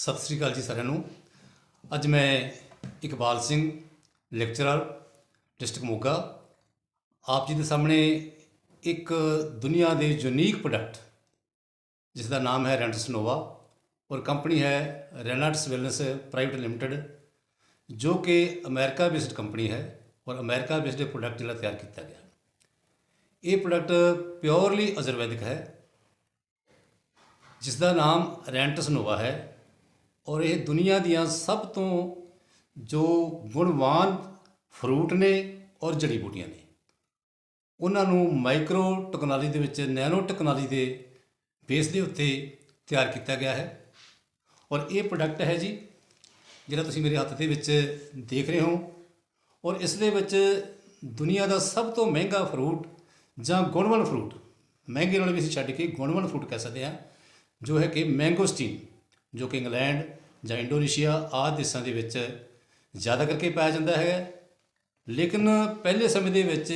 ਸਤਿ ਸ੍ਰੀ ਅਕਾਲ ਜੀ ਸਾਰਿਆਂ ਨੂੰ। ਅੱਜ ਮੈਂ ਇਕਬਾਲ ਸਿੰਘ ਲੈਕਚਰਰ ਡਿਸਟ੍ਰਿਕਟ ਮੋਗਾ। ਆਪ ਜੀ ਦੇ ਸਾਹਮਣੇ ਇੱਕ ਦੁਨੀਆ ਦੇ ਯੂਨੀਕ ਪ੍ਰੋਡਕਟ ਜਿਸ ਦਾ ਨਾਮ ਹੈ ਰੈਂਟਸ ਨੋਵਾ ਔਰ ਕੰਪਨੀ ਹੈ ਰੈਨਾਟਸ ਵੈਲਨੈਸ ਪ੍ਰਾਈਵੇਟ ਲਿਮਟਿਡ, ਜੋ ਕਿ ਅਮਰੀਕਾ ਬੇਸਡ ਕੰਪਨੀ ਹੈ ਔਰ ਅਮਰੀਕਾ ਬੇਸਡ ਪ੍ਰੋਡਕਟ ਜਿਹੜਾ ਤਿਆਰ ਕੀਤਾ ਗਿਆ। ਇਹ ਪ੍ਰੋਡਕਟ ਪਿਓਰਲੀ ਆਯੁਰਵੈਦਿਕ ਹੈ ਜਿਸ ਦਾ ਨਾਮ ਰੈਂਟਸ ਨੋਵਾ ਹੈ। ਔਰ ਇਹ ਦੁਨੀਆ ਦੀਆਂ ਸਭ ਤੋਂ ਜੋ ਗੁਣਵਾਨ ਫਰੂਟ ਨੇ ਔਰ ਜੜੀ ਬੂਟੀਆਂ ਨੇ। ਉਹਨਾਂ ਨੂੰ ਮਾਈਕਰੋ ਟੈਕਨੋਲੋਜੀ ਦੇ ਵਿੱਚ, ਨੈਨੋ ਟੈਕਨੋਲੋਜੀ ਦੇ ਬੇਸ ਦੇ ਉੱਤੇ ਤਿਆਰ ਕੀਤਾ ਗਿਆ ਹੈ। ਔਰ ਇਹ ਪ੍ਰੋਡਕਟ ਹੈ ਜੀ, ਜਿਹੜਾ ਤੁਸੀਂ ਮੇਰੇ ਹੱਥ ਦੇ ਵਿੱਚ ਦੇਖ ਰਹੇ ਹੋ। ਔਰ ਇਸ ਦੇ ਵਿੱਚ ਦੁਨੀਆ ਦਾ ਸਭ ਤੋਂ ਮਹਿੰਗਾ ਫਰੂਟ ਜਾਂ ਗੁਣਵਾਨ ਫਰੂਟ, ਮਹਿੰਗੇ ਨਾਲ ਵੀ ਅਸੀਂ ਛੱਡ ਕੇ ਗੁਣਵਾਨ ਫਰੂਟ ਕਹਿ ਸਕਦੇ ਹਾਂ, ਜੋ ਹੈ ਕਿ ਮੈਂਗੋਸਟੀਨ। ਜੋ ਕਿ ਇੰਗਲੈਂਡ ਜਾਂ ਇੰਡੋਨੇਸ਼ੀਆ ਆਦਿ ਦੇਸ਼ਾਂ ਦੇ ਵਿੱਚ ਜ਼ਿਆਦਾ ਕਰਕੇ ਪਾਇਆ ਜਾਂਦਾ ਹੈ। ਲੇਕਿਨ ਪਹਿਲੇ ਸਮੇਂ ਦੇ ਵਿੱਚ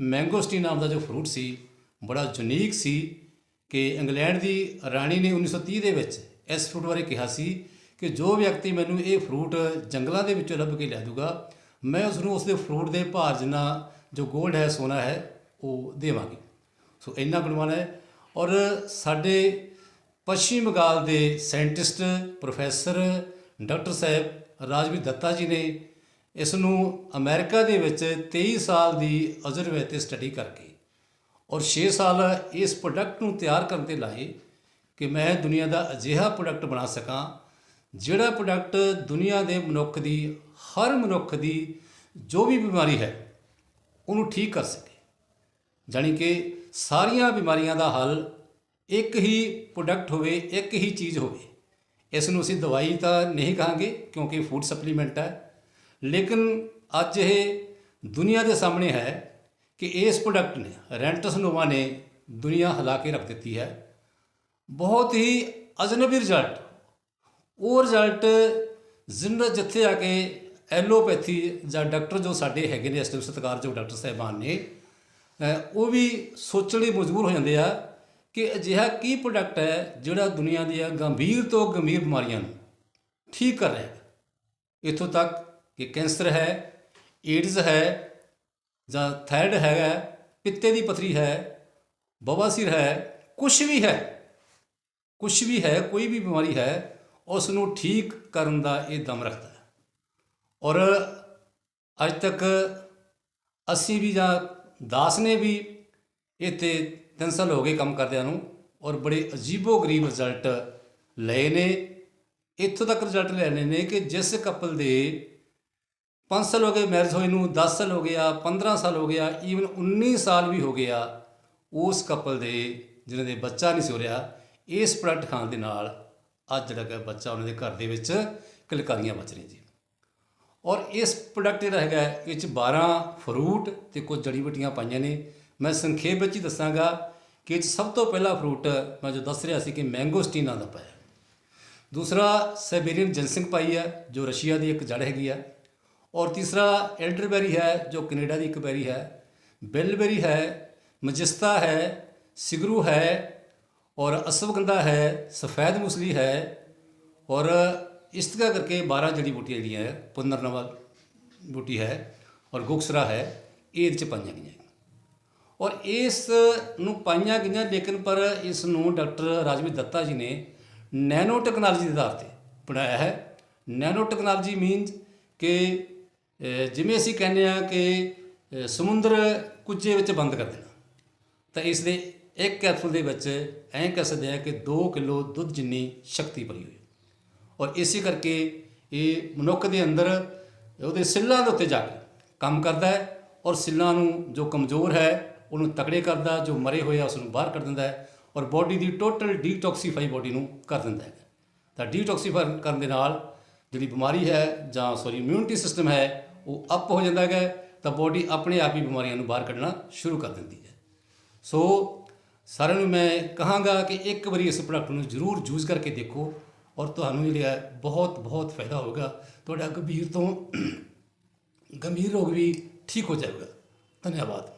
ਮੈਂਗੋਸਟੀ ਨਾਮ ਦਾ ਜੋ ਫਰੂਟ ਸੀ, ਬੜਾ ਯੂਨੀਕ ਸੀ ਕਿ ਇੰਗਲੈਂਡ ਦੀ ਰਾਣੀ ਨੇ 1930 ਦੇ ਵਿੱਚ ਇਸ ਫਰੂਟ ਬਾਰੇ ਕਿਹਾ ਸੀ ਕਿ ਜੋ ਵਿਅਕਤੀ ਮੈਨੂੰ ਇਹ ਫਰੂਟ ਜੰਗਲਾਂ ਦੇ ਵਿੱਚੋਂ ਲੱਭ ਕੇ ਲਿਆ ਦੂਗਾ ਮੈਂ ਉਸ ਨੂੰ ਉਸ ਦੇ ਫਰੂਟ ਦੇ ਭਾਰ ਜਿੰਨਾ ਜੋ 골ਡ ਹੈ, ਸੋਨਾ ਹੈ, ਉਹ ਦੇਵਾਂਗੀ। ਸੋ ਇੰਨਾ ਗੁਣਵਾਨ ਹੈ ਔਰ ਸਾਡੇ ਪੱਛਮੀ ਬੰਗਾਲ ਦੇ ਸਾਇੰਟਿਸਟ ਪ੍ਰੋਫੈਸਰ ਡਾਕਟਰ ਸਾਹਿਬ ਰਾਜਵੀਰ ਦੱਤਾ ਜੀ ਨੇ ਇਸ ਨੂੰ ਅਮਰੀਕਾ ਦੇ ਵਿੱਚ 23 ਸਾਲ ਦੀ ਆਯੁਰਵੈਦਿਕ ਸਟੱਡੀ ਕਰਕੇ ਔਰ 6 ਸਾਲ ਇਸ ਪ੍ਰੋਡਕਟ ਨੂੰ ਤਿਆਰ ਕਰਨ ਤੇ ਲਾਏ ਕਿ ਮੈਂ ਦੁਨੀਆ ਦਾ ਅਜਿਹਾ ਪ੍ਰੋਡਕਟ ਬਣਾ ਸਕਾਂ, ਜਿਹੜਾ ਪ੍ਰੋਡਕਟ ਦੁਨੀਆ ਦੇ ਮਨੁੱਖ ਦੀ, ਹਰ ਮਨੁੱਖ ਦੀ ਜੋ ਵੀ ਬਿਮਾਰੀ ਹੈ, ਉਹਨੂੰ ਠੀਕ ਕਰ ਸਕੇ। ਜਾਣੀ ਕਿ ਸਾਰੀਆਂ ਬਿਮਾਰੀਆਂ ਦਾ ਹੱਲ ਇੱਕ ਹੀ ਪ੍ਰੋਡਕਟ ਹੋਵੇ, ਇੱਕ ਹੀ ਚੀਜ਼ ਹੋਵੇ। ਇਸ ਨੂੰ ਅਸੀਂ ਦਵਾਈ ਤਾਂ ਨਹੀਂ ਕਹਾਂਗੇ ਕਿਉਂਕਿ ਫੂਡ ਸਪਲੀਮੈਂਟ ਹੈ। ਲੇਕਿਨ ਅੱਜ ਇਹ ਦੁਨੀਆ ਦੇ ਸਾਹਮਣੇ ਹੈ ਕਿ ਇਸ ਪ੍ਰੋਡਕਟ ਨੇ ਰੈਂਟਸ ਨੋਵਾ ਨੇ ਦੁਨੀਆ ਹਿਲਾ ਕੇ ਰੱਖ ਦਿੱਤੀ ਹੈ। ਬਹੁਤ ਹੀ ਅਜਨਬੀ ਰਿਜ਼ਲਟ ਉਹ ਰਿਜ਼ਲਟ ਜ਼ਿੰਦਾ ਜਿੱਥੇ ਆ ਕੇ ਐਲੋਪੈਥੀ ਜਾਂ ਡਾਕਟਰ ਜੋ ਸਾਡੇ ਹੈਗੇ ਨੇ, ਇਸ ਟਾਈਮ ਸਤਿਕਾਰਯੋਗ ਡਾਕਟਰ ਸਾਹਿਬਾਨ ਨੇ ਉਹ ਵੀ ਸੋਚਣ ਲਈ ਮਜਬੂਰ ਹੋ ਜਾਂਦੇ ਆ ਕਿ ਅਜਿਹਾ ਕੀ ਪ੍ਰੋਡਕਟ ਹੈ ਜਿਹੜਾ ਦੁਨੀਆ ਦੀਆਂ ਗੰਭੀਰ ਤੋਂ ਗੰਭੀਰ ਬਿਮਾਰੀਆਂ ਨੂੰ ਠੀਕ ਕਰ ਰਿਹਾ ਹੈ? ਇਥੋਂ ਤੱਕ ਕਿ ਕੈਂਸਰ ਹੈ, ਏਡਜ਼ ਹੈ, ਜਾਂ ਥਾਇਰਡ ਹੈਗਾ, ਪਿੱਤੇ ਦੀ ਪਥਰੀ ਹੈ ਬਵਾਸੀਰ ਹੈ ਕੁਝ ਵੀ ਹੈ ਕੁਝ ਵੀ ਹੈ, ਕੋਈ ਵੀ ਬਿਮਾਰੀ ਹੈ ਉਸ ਨੂੰ ਠੀਕ ਕਰਨ ਦਾ ਇਹ ਦਮ ਰੱਖਦਾ ਹੈ। ਔਰ ਅੱਜ ਤੱਕ ਅਸੀਂ ਵੀ ਜਾਂ ਦਾਸ ਨੇ ਵੀ ਇਹ ਤੇ ਤਿੰਨ ਸਾਲ ਹੋ ਗਏ ਕੰਮ ਕਰਦਿਆਂ ਨੂੰ ਔਰ ਬੜੇ ਅਜੀਬੋ ਗਰੀਬ ਰਿਜ਼ਲਟ ਲਏ ਨੇ। ਇੱਥੋਂ ਤੱਕ ਰਿਜ਼ਲਟ ਲੈਣੇ ਨੇ ਕਿ ਜਿਸ ਕਪਲ ਦੇ ਪੰਜ ਸਾਲ ਹੋ ਗਏ ਮੈਰਿਜ ਹੋਏ ਨੂੰ 10 ਸਾਲ ਹੋ ਗਿਆ 15 ਸਾਲ ਹੋ ਗਿਆ ਈਵਨ 19 ਸਾਲ ਵੀ ਹੋ ਗਿਆ, ਉਸ ਕਪਲ ਦੇ ਜਿਹਨਾਂ ਦੇ ਬੱਚਾ ਨਹੀਂ ਸੋ ਰਿਹਾ, ਇਸ ਪ੍ਰੋਡਕਟ ਖਾਣ ਦੇ ਨਾਲ ਅੱਜ ਜਿਹੜਾ ਹੈ ਬੱਚਾ ਉਹਨਾਂ ਦੇ ਘਰ ਦੇ ਵਿੱਚ ਕਲਕਾਰੀਆਂ ਬਚ ਰਹੀਆਂ ਜੀ। ਔਰ ਇਸ ਪ੍ਰੋਡਕਟ ਜਿਹੜਾ ਹੈਗਾ, ਇਹ ਚ 12 ਫਰੂਟ ਤੇ ਕੁਝ ਜੜੀ ਬੂਟੀਆਂ ਪਾਈਆਂ ਨੇ। ਮੈਂ ਸੰਖੇਪ ਵਿੱਚ ਹੀ ਦੱਸਾਂਗਾ ਕਿ ਇਹ ਸਭ ਤੋਂ ਪਹਿਲਾ ਫਰੂਟ ਮੈਂ ਜੋ ਦੱਸ ਰਿਹਾ ਸੀ ਕਿ ਮੈਂਗੋਸਟੀਨ ਨਾਂ ਦਾ ਪਾਇਆ ਦੂਸਰਾ ਸਾਈਬੇਰੀਅਨ ਜਨਸਿੰਗ ਪਾਈ ਹੈ, ਜੋ ਰਸ਼ੀਆ ਦੀ ਇੱਕ ਜੜ ਹੈਗੀ ਹੈ। ਔਰ ਤੀਸਰਾ ਐਲਡਰਬੈਰੀ ਹੈ, ਜੋ ਕੈਨੇਡਾ ਦੀ ਇੱਕ ਬੈਰੀ ਹੈ। ਬੈਲਬੇਰੀ ਹੈ, ਮਜਿਸਤਾ ਹੈ, ਸਿਗਰੂ ਹੈ, ਔਰ ਅਸਵਗੰਧਾ ਹੈ, ਸਫੈਦ ਮੁਸਲੀ ਹੈ। ਔਰ ਇਸ ਤਰ੍ਹਾਂ ਕਰਕੇ 12 ਜੜੀ ਬੂਟੀਆਂ ਜਿਹੜੀਆਂ ਹੈ ਪੁਨਰਨਵਾ ਬੂਟੀ ਹੈ, ਔਰ ਗੁਕਸਰਾ ਹੈ, ਇਹ ਇਹਦੇ ਚ ਪਾਈਆਂ ਗਈਆਂ ਔਰ ਇਸ ਨੂੰ ਪਾਈਆਂ ਗਈਆਂ ਲੇਕਿਨ ਪਰ ਇਸ ਨੂੰ ਡਾਕਟਰ ਰਾਜਵੀ ਦੱਤਾ ਜੀ ਨੇ ਨੈਨੋ ਟੈਕਨੋਲੋਜੀ ਦੇ ਆਧਾਰ ਤੇ ਬਣਾਇਆ ਹੈ। ਨੈਨੋ ਟੈਕਨੋਲੋਜੀ ਮੀਨਸ ਕਿ ਜਿਵੇਂ ਅਸੀਂ ਕਹਿੰਦੇ ਆ ਕਿ ਸਮੁੰਦਰ ਕੁੱਜੇ ਵਿੱਚ ਬੰਦ ਕਰ ਦੇਣਾ। ਤਾਂ ਇਸ ਦੇ ਇੱਕ ਕੈਪਸੂਲ ਦੇ ਵਿੱਚ ਐਂ ਕਹਿ ਸਕਦੇ ਆ ਕਿ 2 ਕਿਲੋ ਦੁੱਧ ਜਿੰਨੀ ਸ਼ਕਤੀ ਭਰੀ ਹੋਈ ਔਰ ਇਸੇ ਕਰਕੇ ਇਹ ਮਨੁੱਖ ਦੇ ਅੰਦਰ ਉਹਦੇ ਸਿੱਲਾਂ ਦੇ ਉੱਤੇ ਜਾ ਕੇ ਕੰਮ ਕਰਦਾ ਹੈ ਔਰ ਸਿੱਲਾਂ ਨੂੰ ਜੋ ਕਮਜ਼ੋਰ ਹੈ ਉਹਨੂੰ ਤਕੜੇ ਕਰਦਾ, ਜੋ ਮਰੇ ਹੋਏ ਆ ਉਸ ਨੂੰ ਬਾਹਰ ਕੱਢ ਦਿੰਦਾ ਹੈ ਔਰ ਬਾਡੀ ਦੀ ਟੋਟਲ ਡੀਟੌਕਸੀਫਾਈ ਬਾਡੀ ਨੂੰ ਕਰ ਦਿੰਦਾ ਹੈ। ਤਾਂ ਡੀਟੌਕਸੀਫਾਈ ਕਰਨ ਦੇ ਨਾਲ ਜਿਹੜੀ ਬਿਮਾਰੀ ਹੈ ਜਾਂ ਸੌਰੀ ਇਮਿਊਨਿਟੀ ਸਿਸਟਮ ਹੈ, ਉਹ ਅਪ ਹੋ ਜਾਂਦਾ ਹੈ, ਤਾਂ ਬਾਡੀ ਆਪਣੇ ਆਪ ਹੀ ਬਿਮਾਰੀਆਂ ਨੂੰ ਬਾਹਰ ਕੱਢਣਾ ਸ਼ੁਰੂ ਕਰ ਦਿੰਦੀ ਹੈ। ਸੋ ਸਾਰਿਆਂ ਨੂੰ ਮੈਂ ਕਹਾਂਗਾ ਕਿ ਇੱਕ ਵਾਰੀ ਇਸ ਪ੍ਰੋਡਕਟ ਨੂੰ ਜ਼ਰੂਰ ਯੂਜ਼ ਕਰਕੇ ਦੇਖੋ ਔਰ ਤੁਹਾਨੂੰ ਜਿਹੜਾ ਹੈ ਬਹੁਤ ਬਹੁਤ ਫਾਇਦਾ ਹੋਵੇਗਾ ਤੁਹਾਡਾ ਗੰਭੀਰ ਤੋਂ ਗੰਭੀਰ ਰੋਗ ਵੀ ਠੀਕ ਹੋ ਜਾਏਗਾ ਧੰਨਵਾਦ।